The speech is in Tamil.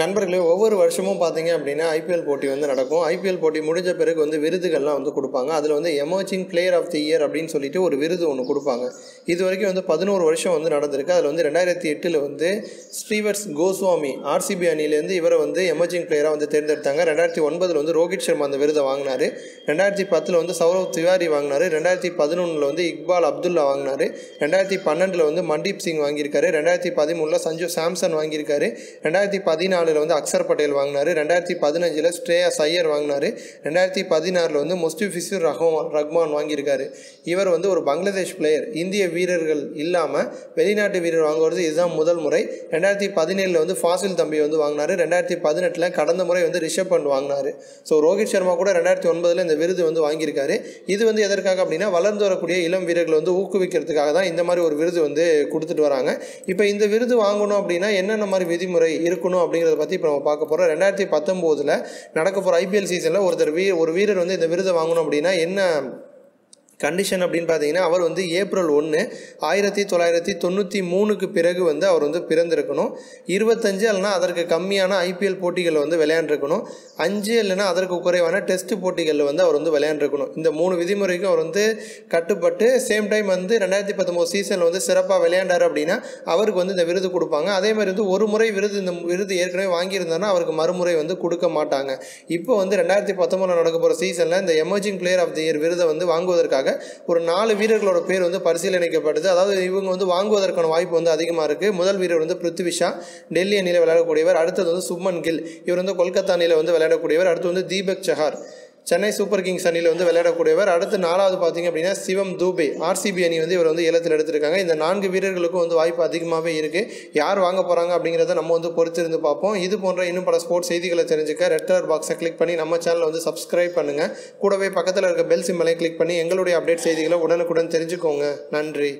நண்பர்களே ஒவ்வொரு வருஷமும் பார்த்தீங்க அப்படின்னா ஐபிஎல் போட்டி வந்து நடக்கும். ஐபிஎல் போட்டி முடிஞ்ச பிறகு வந்து விருதுகள்லாம் வந்து கொடுப்பாங்க. அதில் வந்து emerging player of the year அப்படின்னு சொல்லிட்டு ஒரு விருது ஒன்று கொடுப்பாங்க. இது வரைக்கும் வந்து பதினோரு வருஷம் வந்து நடந்திருக்கு. அதில் வந்து ரெண்டாயிரத்தி எட்டில் வந்து ஸ்ரீவர்ஸ் கோஸ்வாமி ஆர்சிபி அணியிலேருந்து இவரை வந்து எமர்ஜிங் பிளேயராக வந்து தேர்ந்தெடுத்தாங்க. ரெண்டாயிரத்தி ஒன்பதில் வந்து ரோஹித் சர்மா அந்த விருதை வாங்கினார். ரெண்டாயிரத்தி பத்தில் வந்து சௌரவ் திவாரி வாங்கினார். ரெண்டாயிரத்தி பதினொன்றில் வந்து இக்பால் அப்துல்லா வாங்கினார். ரெண்டாயிரத்தி பன்னெண்டில் வந்து மன்தீப் சிங் வாங்கியிருக்காரு. ரெண்டாயிரத்தி பதிமூணில் சஞ்சு சாம்சன் வாங்கியிருக்காரு. ரெண்டாயிரத்தி நாலில் வந்து அக்சர் பட்டேல் வாங்கினார். ரெண்டாயிரத்தி பதினஞ்சில் ஸ்ரேயா ஐயர் வாங்கினார். ரெண்டாயிரத்தி பதினாறில் வந்து முஸ்டிஃபிசூர் ரஹ்மான் ரஹ்மான் வாங்கியிருக்காரு. இவர் வந்து ஒரு பங்களாதேஷ் பிளேயர் இந்திய வீரர்கள் இல்லாமல் வெளிநாட்டு வீரர் வாங்குவது இதுதான் முதல் முறை. ரெண்டாயிரத்தி பதினேழில் வந்து ஃபாசில் தம்பி வந்து வாங்கினார். ரெண்டாயிரத்தி பதினெட்டில் கடந்த முறை வந்து ரிஷப் பண்ட் வாங்கினார். ஸோ ரோஹித் சர்மா கூட ரெண்டாயிரத்தி ஒன்பதில் இந்த விருது வந்து வாங்கியிருக்காரு. இது வந்து எதற்காக அப்படின்னா வளர்ந்து வரக்கூடிய இளம் வீரர்களை வந்து ஊக்குவிக்கிறதுக்காக தான் இந்த மாதிரி ஒரு விருது வந்து கொடுத்துட்டு வராங்க. இப்போ இந்த விருது வாங்கணும் அப்படின்னா என்னென்ன மாதிரி விதிமுறை இருக்கணும் அப்படிங்கிறத பற்றி இப்போ நம்ம பார்க்க போகிறோம் ரெண்டாயிரத்தி பத்தொம்போதில் நடக்க போகிற ஐபிஎல் சீசனில் ஒருத்தர் வீ ஒரு வீரர் வந்து இந்த விருதை வாங்கணும் அப்படின்னா என்ன கண்டிஷன் அப்படின்னு பார்த்தீங்கன்னா அவர் வந்து ஏப்ரல் ஒன்று ஆயிரத்தி தொள்ளாயிரத்தி தொண்ணூற்றி மூணுக்கு பிறகு வந்து அவர் வந்து பிறந்திருக்கணும். இருபத்தஞ்சு இல்லைனா அதற்கு கம்மியான ஐபிஎல் போட்டிகளில் வந்து விளையாண்டுருக்கணும். அஞ்சு இல்லைனா அதற்கு குறைவான டெஸ்ட் போட்டிகளில் வந்து அவர் வந்து விளையாண்டுருக்கணும். இந்த மூணு விதிமுறைக்கும் அவர் வந்து கட்டுப்பட்டு சேம் டைம் வந்து ரெண்டாயிரத்தி பத்தொம்போது சீசனில் வந்து சிறப்பாக விளையாண்டார் அப்படின்னா அவருக்கு வந்து இந்த விருது கொடுப்பாங்க. அதே மாதிரி வந்து ஒரு முறை விருது இந்த விருது ஏற்கனவே வாங்கியிருந்தாருன்னா அவருக்கு மறுமுறை வந்து கொடுக்க மாட்டாங்க. இப்போ வந்து ரெண்டாயிரத்தி பத்தொம்போதில் நடக்க போகிற சீசனில் இந்த emerging player of the year விருதை வந்து வாங்குவதற்காக ஒரு நாலு வீரர்களோட பேர் வந்து பரிசீலனைக்கப்படுது அதாவது இவங்க வந்து வாங்குவதற்கான வாய்ப்பு வந்து அதிகமாக இருக்குது முதல் வீரர் வந்து பிருத்விஷா டெல்லி அணியில் விளையாடக்கூடியவர். அடுத்தது வந்து சுப்மன் கில். இவர் வந்து கொல்கத்தா அணியில் வந்து விளையாடக்கூடியவர். அடுத்து வந்து தீபக் சஹார். சென்னை சூப்பர் கிங்ஸ் அணியில் வந்து விளையாடக்கூடியவர். அடுத்து நாலாவது பார்த்தீங்க அப்படின்னா சிவம் தூபே. ஆர்சிபி அணி வந்து இவர் வந்து ஏலத்தில் எடுத்திருக்காங்க. இந்த நான்கு வீரர்களுக்கும் வந்து வாய்ப்பு அதிகமாகவே இருக்குது யார் வாங்க போகிறாங்க அப்படிங்கிறத நம்ம வந்து பொறுத்திருந்து பார்ப்போம். இது போன்ற இன்னும் பல ஸ்போர்ட்ஸ் செய்திகளை தெரிஞ்சுக்க ரெட் கலர் பாக்ஸை கிளிக் பண்ணி நம்ம சேனலை வந்து சப்ஸ்கிரைப் பண்ணுங்கள் கூடவே பக்கத்தில் இருக்க பெல் சிம்பலையும் கிளிக் பண்ணி எங்களுடைய அப்டேட் செய்திகளை உடனுக்குடன் தெரிஞ்சுக்கோங்க. நன்றி.